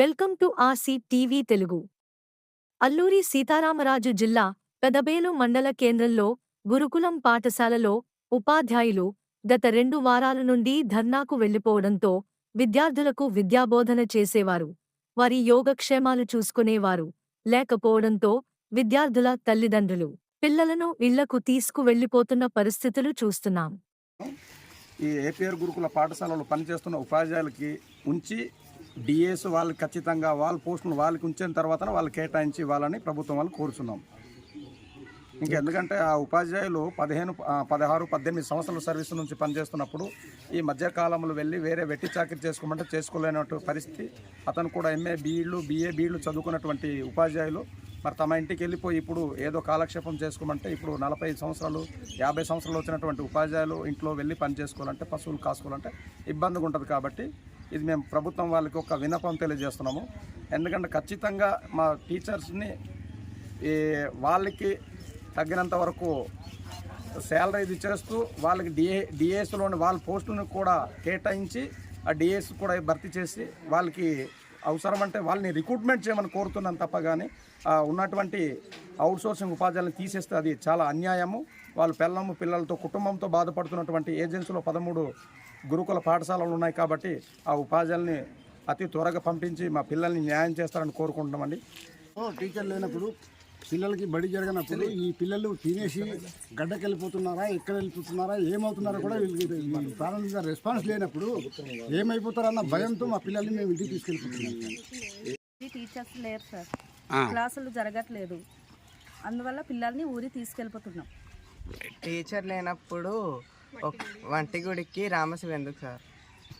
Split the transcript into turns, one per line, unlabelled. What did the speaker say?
Welcome to ఆసీ TV Telugu. Alluri Sitaramaraju జిల్లా పెదబేలు మండల కేంద్రంలో గురుకులం పాఠశాలలో ఉపాధ్యాయులు గత రెండు వారాల నుండి ధర్నాకు వెళ్ళిపోవడంతో విద్యార్థులకు విద్యాబోధన చేసేవారు. వారి యోగక్షేమాలు చూసుకునేవారు. లేకపోవడంతో విద్యార్థుల తల్లిదండ్రులు పిల్లలను ఇళ్ళకు తీసుకువెళ్ళిపోతున్న పరిస్థితులు చూస్తున్నాం.
ఈ ఏపీఆర్ గురుకుల పాఠశాలలో పనిచేస్తున్న ఉపాధ్యాయులకి ఉంచి డిఎస్ వాళ్ళు ఖచ్చితంగా వాళ్ళ పోస్టును వాళ్ళకి ఉంచిన తర్వాత వాళ్ళు కేటాయించి ఇవ్వాలని ప్రభుత్వం వాళ్ళు కోరుచున్నాం. ఇంకెందుకంటే ఆ ఉపాధ్యాయులు పదిహేను పదహారు పద్దెనిమిది సంవత్సరాల సర్వీస్ నుంచి పనిచేస్తున్నప్పుడు ఈ మధ్యకాలంలో వెళ్ళి వేరే వెట్టి చాకరీ చేసుకోమంటే చేసుకోలేనటువంటి పరిస్థితి. అతను కూడా ఎంఏ బీఈడ్లు బీఏ బీఈడ్లు చదువుకున్నటువంటి ఉపాధ్యాయులు. మరి తమ ఇంటికి వెళ్ళిపోయి ఇప్పుడు ఏదో కాలక్షేపం చేసుకోమంటే ఇప్పుడు నలభై సంవత్సరాలు యాభై సంవత్సరాలు వచ్చినటువంటి ఉపాధ్యాయులు ఇంట్లో వెళ్ళి పని చేసుకోవాలంటే పశువులు కాసుకోవాలంటే ఇబ్బందిగా ఉంటుంది కాబట్టి ఇది మేము ప్రభుత్వం వాళ్ళకి ఒక వినపం తెలియజేస్తున్నాము. ఎందుకంటే ఖచ్చితంగా మా టీచర్స్ని ఈ వాళ్ళకి తగ్గినంత వరకు శాలరీ ఇది చేస్తూ వాళ్ళకి డిఏ డిఏస్లోని వాళ్ళ పోస్టులను కూడా కేటాయించి ఆ డిఏస్ కూడా భర్తీ చేసి వాళ్ళకి అవసరం అంటే వాళ్ళని రిక్రూట్మెంట్ చేయమని కోరుతున్నాను తప్ప కానీ ఉన్నటువంటి అవుట్సోర్సింగ్ ఉపాధ్యాయులను తీసేస్తే అది చాలా అన్యాయము. వాళ్ళు పిల్లము పిల్లలతో కుటుంబంతో బాధపడుతున్నటువంటి ఏజెన్సీలో పదమూడు గురుకుల పాఠశాలలు ఉన్నాయి కాబట్టి ఆ ఉపాధ్యాయుల్ని అతి త్వరగా పంపించి మా పిల్లల్ని న్యాయం చేస్తారని కోరుకుంటున్నామండి.
టీచర్ లేనప్పుడు పిల్లలకి బడి జరగనప్పుడు ఈ పిల్లలు తినేసి గడ్డకి వెళ్ళిపోతున్నారా ఎక్కడ వెళ్ళిపోతున్నారా ఏమవుతున్నారో కూడా వీళ్ళకి ప్రారంభించిన రెస్పాన్స్ లేనప్పుడు ఏమైపోతారన్న భయంతో మా పిల్లల్ని మేము ఇంటికి తీసుకెళ్ళిపోతున్నాం
టీచర్స్ లేరు సార్. క్లాసులు జరగట్లేదు. అందువల్ల పిల్లల్ని ఊరి తీసుకెళ్ళిపోతున్నాం.
టీచర్ లేనప్పుడు ఒక వంటి గుడికి రామశివ ఎందుకు సార్?